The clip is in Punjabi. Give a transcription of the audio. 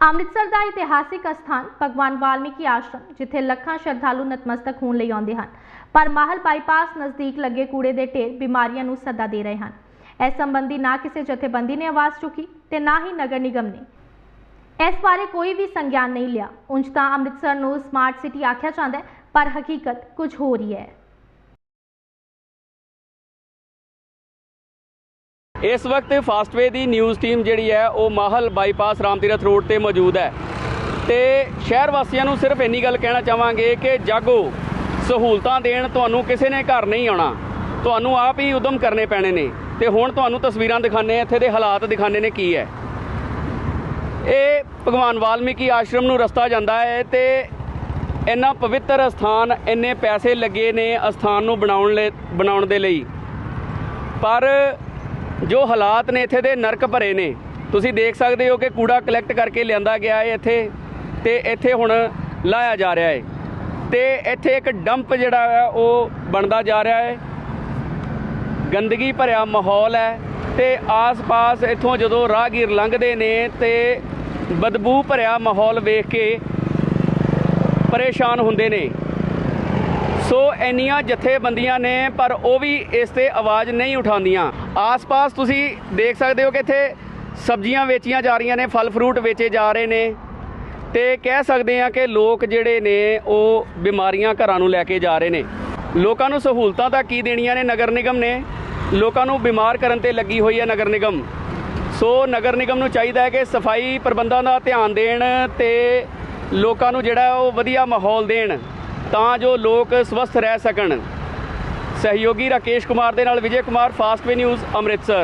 ਅੰਮ੍ਰਿਤਸਰ ਦਾ ਇਤਿਹਾਸਿਕ ਅਸਥਾਨ ਭਗਵਾਨ ਵਾਲਮੀਕੀ ਆਸ਼ਰਮ, ਜਿੱਥੇ ਲੱਖਾਂ ਸ਼ਰਧਾਲੂ ਨਤਮਸਤਕ ਹੋਣ ਲਈ ਆਉਂਦੇ ਹਨ। ਪਰ ਮਾਹਲ ਬਾਈਪਾਸ ਨਜ਼ਦੀਕ ਲੱਗੇ ਕੂੜੇ ਦੇ ਢੇਰ ਬਿਮਾਰੀਆਂ ਨੂੰ ਸੱਦਾ ਦੇ ਰਹੇ ਹਨ। ਇਸ ਸੰਬੰਧੀ ਨਾ ਕਿਸੇ ਜਥੇਬੰਦੀ ਨੇ ਆਵਾਜ਼ ਚੁੱਕੀ ਤੇ ਨਾ ਹੀ ਨਗਰ ਨਿਗਮ ਨੇ। ਇਸ ਬਾਰੇ ਕੋਈ ਵੀ ਸੰਗਿਆਨ ਨਹੀਂ ਲਿਆ। ਉਂਝ ਤਾਂ ਅੰਮ੍ਰਿਤਸਰ ਨੂੰ ਸਮਾਰਟ ਸਿਟੀ ਆਖਿਆ ਜਾਂਦਾ ਪਰ ਹਕੀਕਤ ਕੁਝ ਹੋਰ ਹੀ ਹੈ। ਇਸ ਵਕਤ ਫਾਸਟਵੇ ਦੀ ਨਿਊਜ਼ ਟੀਮ ਜਿਹੜੀ ਹੈ, ਉਹ ਮਾਹਲ ਬਾਈਪਾਸ ਰਾਮਤੀਰਥ ਰੋਡ ਤੇ ਮੌਜੂਦ ਹੈ। ਤੇ ਸ਼ਹਿਰ ਵਾਸੀਆਂ ਨੂੰ ਸਿਰਫ ਇੰਨੀ ਗੱਲ ਕਹਿਣਾ ਚਾਹਾਂਗੇ ਕਿ ਜਾਗੋ, ਸਹੂਲਤਾਂ ਦੇਣ ਤੁਹਾਨੂੰ ਕਿਸੇ ਨੇ ਘਰ ਨਹੀਂ ਆਉਣਾ। ਤੁਹਾਨੂੰ ਆਪ ਹੀ ਉਦਮ ਕਰਨੇ ਪੈਣੇ ਨੇ। ਤੇ ਹੁਣ ਤੁਹਾਨੂੰ ਤਸਵੀਰਾਂ ਦਿਖਾਣੇ ਆ ਇੱਥੇ ਦੇ ਹਾਲਾਤ ਦਿਖਾਣੇ ਨੇ ਕੀ ਹੈ। ਇਹ ਭਗਵਾਨ ਵਾਲਮੀਕੀ ਆਸ਼ਰਮ ਨੂੰ ਰਸਤਾ ਜਾਂਦਾ ਹੈ ਤੇ ਇੰਨਾ ਪਵਿੱਤਰ ਅਸਥਾਨ, ਇੰਨੇ ਪੈਸੇ ਲੱਗੇ ਨੇ ਅਸਥਾਨ ਨੂੰ ਬਣਾਉਣ ਲਈ ਬਣਾਉਣ ਦੇ ਲਈ। ਪਰ ਜੋ ਹਾਲਾਤ ਨੇ ਇੱਥੇ ਦੇ ਨਰਕ ਭਰੇ ਨੇ। ਤੁਸੀਂ ਦੇਖ ਸਕਦੇ ਹੋ ਕਿ ਕੂੜਾ ਕਲੈਕਟ ਕਰਕੇ ਲਿਆਂਦਾ ਗਿਆ ਹੈ ਇੱਥੇ ਤੇ ਇੱਥੇ ਹੁਣ ਲਾਇਆ ਜਾ ਰਿਹਾ ਹੈ। ਤੇ ਇੱਥੇ ਇੱਕ ਡੰਪ ਜਿਹੜਾ ਹੈ ਉਹ ਬਣਦਾ ਜਾ ਰਿਹਾ ਹੈ। ਗੰਦਗੀ ਭਰਿਆ ਮਾਹੌਲ ਹੈ ਤੇ ਆਸ-ਪਾਸ ਇੱਥੋਂ ਜਦੋਂ ਰਾਹਗੀਰ ਲੰਘਦੇ ਨੇ ਤੇ ਬਦਬੂ ਭਰਿਆ ਮਾਹੌਲ ਵੇਖ ਕੇ ਪਰੇਸ਼ਾਨ ਹੁੰਦੇ ਨੇ। ਸੋ ਇੰਨੀਆਂ ਜਥੇਬੰਦੀਆਂ ਨੇ, ਪਰ ਉਹ ਵੀ ਇਸ ਤੇ ਆਵਾਜ਼ ਨਹੀਂ ਉਠਾਉਂਦੀਆਂ। ਆਸ-ਪਾਸ ਤੁਸੀਂ ਦੇਖ ਸਕਦੇ ਹੋ ਕਿ ਇੱਥੇ ਸਬਜ਼ੀਆਂ ਵੇਚੀਆਂ ਜਾ ਰਹੀਆਂ ਨੇ, ਫਲ ਫਰੂਟ ਵੇਚੇ ਜਾ ਰਹੇ ਨੇ। ਤੇ ਕਹਿ ਸਕਦੇ ਆ ਕਿ ਲੋਕ ਜਿਹੜੇ ਨੇ, ਉਹ ਬਿਮਾਰੀਆਂ ਘਰਾਂ ਨੂੰ ਲੈ ਕੇ ਜਾ ਰਹੇ ਨੇ। ਲੋਕਾਂ ਨੂੰ ਸਹੂਲਤਾਂ ਤਾਂ ਕੀ ਦੇਣੀਆਂ ਨੇ? ਨਗਰ ਨਿਗਮ ਨੇ। ਲੋਕਾਂ ਨੂੰ ਬਿਮਾਰ ਕਰਨ ਤੇ ਲੱਗੀ ਹੋਈ ਹੈ ਨਗਰ ਨਿਗਮ। ਸੋ ਨਗਰ ਨਿਗਮ ਨੂੰ ਚਾਹੀਦਾ ਹੈ ਕਿ ਸਫ਼ਾਈ ਪ੍ਰਬੰਧਾਂ ਦਾ ਧਿਆਨ ਦੇਣ ਤੇ ਲੋਕਾਂ ਨੂੰ ਜਿਹੜਾ ਉਹ ਵਧੀਆ ਮਾਹੌਲ ਦੇਣ। ਤਾਂ ਜੋ ਲੋਕ ਸਵਸਥ ਰਹਿ ਸਕਣ। ਸਹਿਯੋਗੀ ਰਾਕੇਸ਼ ਕੁਮਾਰ ਦੇ ਨਾਲ ਵਿਜੇ ਕੁਮਾਰ ਫਾਸਟਵੇ ਨਿਊਜ਼, ਅੰਮ੍ਰਿਤਸਰ।